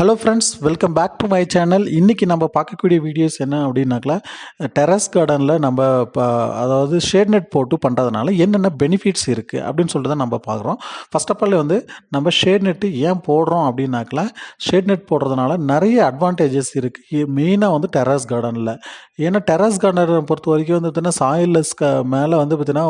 Hello friends welcome back to my channel இன்றைக்கி நம்ம பார்க்கக்கூடிய வீடியோஸ் என்ன அப்படின்னாக்கா டெரஸ் கார்டனில் நம்ம இப்போ அதாவது ஷேட் நெட் போட்டு பண்ணுறதுனால என்னென்ன பெனிஃபிட்ஸ் இருக்குது அப்படின்னு சொல்லிட்டு தான் நம்ம பார்க்குறோம். ஃபர்ஸ்ட் ஆஃப் ஆல் வந்து நம்ம ஷேட் நெட்டு ஏன் போடுறோம் அப்படின்னாக்கா ஷேட் நெட் போடுறதுனால நிறைய அட்வான்டேஜஸ் இருக்குது மெயினாக வந்து டெரஸ் கார்டனில் ஏன்னா டெரஸ் கார்டனை பொறுத்த வரைக்கும் வந்து பார்த்தீங்கன்னா சாயில்லெஸ் க மேலே வந்து பார்த்தீங்கன்னா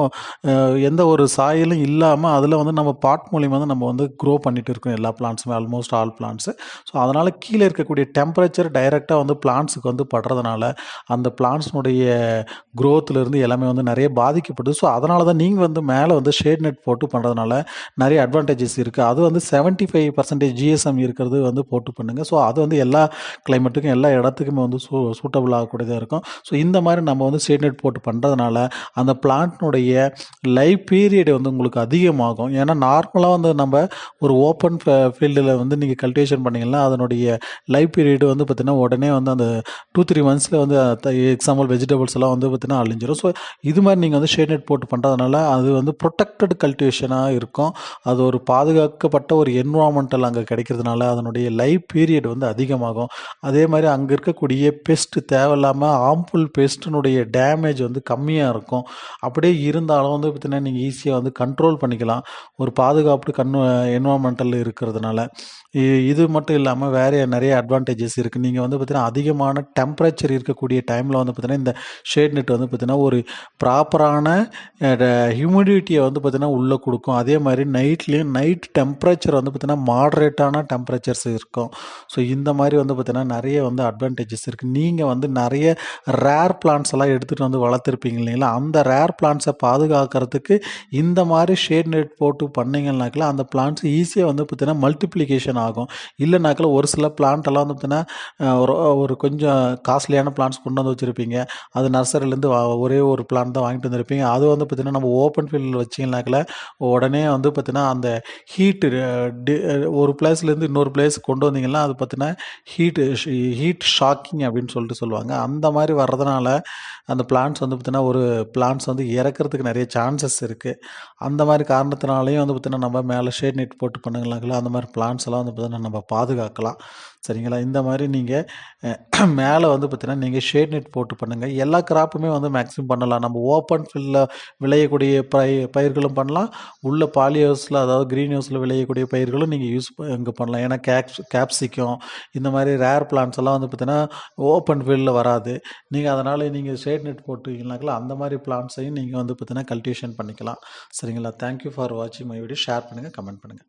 எந்த ஒரு சாயிலும் இல்லாமல் அதில் வந்து நம்ம பாட் மூலியமாக வந்து நம்ம வந்து க்ரோ பண்ணிட்டு இருக்கோம் எல்லா பிளான்ஸுமே ஆல்மோஸ்ட் ஆல் பிளான்ஸு ஸோ அதனால் கீழே இருக்கக்கூடிய டெம்பரேச்சர் டைரெக்டாக வந்து பிளான்ஸுக்கு வந்து படுறதுனால அந்த பிளான்ட்ஸ்னுடைய க்ரோத்துலேருந்து எல்லாமே வந்து நிறைய பாதிக்கப்படுது. ஸோ அதனால தான் நீங்கள் வந்து மேலே வந்து ஷேட் நெட் போட்டு பண்ணுறதுனால நிறைய அட்வான்டேஜஸ் இருக்குது அது வந்து செவன்ட்டி ஃபைவ் பர்சன்டேஜ் ஜிஎஸ்எம் இருக்கிறது வந்து போட்டு பண்ணுங்கள் ஸோ அது வந்து எல்லா கிளைமேட்டுக்கும் எல்லா இடத்துக்குமே வந்து சூ சூட்டபிள் ஆகக்கூடியதாக இருக்கும். ஸோ இந்த மாதிரி நம்ம வந்து ஷேட் நெட் போட்டு பண்ணுறதுனால அந்த பிளான்ட்னுடைய லைஃப் பீரியட் வந்து உங்களுக்கு அதிகமாகும். ஏன்னா நார்மலாக வந்து நம்ம ஒரு ஓப்பன் ஃபீல்டில் வந்து நீங்கள் கல்டிவேஷன் பண்ணிங்கன்னா அதனுடைய லைஃப் பீரியட் வந்து பார்த்திங்கன்னா உடனே வந்து அந்த டூ த்ரீ மந்த்ஸில் வந்து எக்ஸாம்பிள் வெஜிடபிள்ஸ் எல்லாம் வந்து பார்த்திங்கன்னா அழிஞ்சிரும். ஸோ இது மாதிரி நீங்கள் வந்து ஷேட் நெட் போட்டு பண்ணுறதுனால அது வந்து ப்ரொடெக்டட் கல்டிவேஷனாக இருக்கும். அது ஒரு பாதுகாக்கப்பட்ட ஒரு என்வரான்மெண்டல் அங்கே கிடைக்கிறதுனால அதனுடைய லைஃப் பீரியட் வந்து அதிகமாகும். அதே மாதிரி அங்கே இருக்கக்கூடிய பெஸ்ட் தேவையில்லாமல் ஹார்ம்ஃபுல் பெஸ்ட்டினுடைய டேமேஜ் வந்து கம்மியாக இருக்கும். அப்படியே இருந்தாலும் வந்து பார்த்திங்கன்னா நீங்கள் ஈஸியாக வந்து கண்ட்ரோல் பண்ணிக்கலாம். ஒரு பாதுகாப்பு கண் என்வரான்மெண்டல் இருக்கிறதுனால. இ- இது மட்டும் இல்லாமல் வேறு நிறைய அட்வான்டேஜஸ் இருக்குது நீங்கள் வந்து பார்த்திங்கன்னா அதிகமான டெம்பரேச்சர் இருக்கக்கூடிய டைமில் வந்து பார்த்திங்கன்னா இந்த ஷேட் நெட் வந்து பார்த்திங்கன்னா ஒரு ப்ராப்பரான ஹியூமிடிட்டியை வந்து பார்த்திங்கன்னா உள்ளே கொடுக்கும். அதே மாதிரி நைட்லேயும் நைட் டெம்பரேச்சர் வந்து பார்த்திங்கன்னா மாட்ரேட்டான டெம்பரேச்சர்ஸ் இருக்கும். ஸோ இந்த மாதிரி வந்து பார்த்திங்கன்னா நிறைய வந்து அட்வான்டேஜஸ் இருக்குது நீங்கள் வந்து நிறைய ரேர் பிளான்ஸ் எல்லாம் எடுத்துகிட்டு வந்து வளர்த்துருப்பீங்க இல்லைங்களா? அந்த ரேர் பிளான்ஸை பாதுகாக்கிறதுக்கு இந்த மாதிரி ஷேட் நெட் போட்டு பண்ணிங்கனாக்கில் அந்த பிளான்ஸ் ஈஸியாக வந்து பார்த்தீங்கன்னா மல்டிப்ளிகேஷன் ஆகும். இல்லைனாக்கில் ஒரு சில பிளான்ட்டெல்லாம் வந்து பார்த்தீங்கன்னா ஒரு ஒரு கொஞ்சம் காஸ்ட்லியான பிளான்ஸ் கொண்டு வந்து வச்சுருப்பீங்க. அது நர்சரிலேருந்து ஒரே ஒரு பிளான் தான் வாங்கிட்டு வந்திருப்பீங்க. அது வந்து பார்த்தீங்கன்னா நம்ம ஓப்பன் ஃபீல்டில் வச்சிங்கனாக்கில் உடனே வந்து பார்த்திங்கன்னா அந்த ஹீட்டு ஒரு பிளேஸ்லேருந்து இன்னொரு பிளேஸ் கொண்டு வந்தீங்கன்னா அது பார்த்திங்கன்னா ஹீட்டு ஹீட் ஷாக்கிங் அப்படின்னு சொல்லிட்டு சொல்லுவாங்க. அந்த மாதிரி மாதிரி வர்றதுனால அந்த பிளான்ஸ் வந்து பார்த்திங்கன்னா ஒரு பிளான்ஸ் வந்து இறக்கிறதுக்கு நிறைய சான்சஸ் இருக்குது அந்த மாதிரி காரணத்தினாலையும் வந்து பார்த்திங்கன்னா நம்ம மேலே ஷேட் நெட் போட்டு பண்ணுங்களாங்களா? அந்த மாதிரி பிளான்ஸ் எல்லாம் வந்து பார்த்திங்கன்னா நம்ம பாதுகாக்கலாம். சரிங்களா? இந்த மாதிரி நீங்கள் மேலே வந்து பார்த்திங்கன்னா நீங்கள் ஷேட் நெட் போட்டு பண்ணுங்கள் எல்லா கிராப்புமே வந்து மேக்ஸிமம் பண்ணலாம். நம்ம ஓப்பன் ஃபீல்டில் விளையக்கூடிய பய பயிர்களும் பண்ணலாம். உள்ள பாலி ஹவுஸில் அதாவது க்ரீன் ஹவுஸில் விளையக்கூடிய பயிர்களும் நீங்கள் யூஸ் இங்கே பண்ணலாம். ஏன்னா கேப்ஸ் கேப்சிக்கம் இந்த மாதிரி ரேர் பிளான்ஸ் எல்லாம் வந்து பார்த்திங்கன்னா ஓப்பன் ஃபீல்டில் வராது. நீங்கள் அதனால் நீங்கள் ஷேட் நெட் போட்டுக்கிங்கனாக்கல அந்த மாதிரி பிளான்ஸையும் நீங்கள் வந்து பார்த்தீங்கன்னா கல்டிவேஷன் பண்ணிக்கலாம். சரிங்களா? தேங்க்யூ ஃபார் வாட்சிங் மை வீடியோ ஷேர் பண்ணுங்கள் கமெண்ட் பண்ணுங்கள்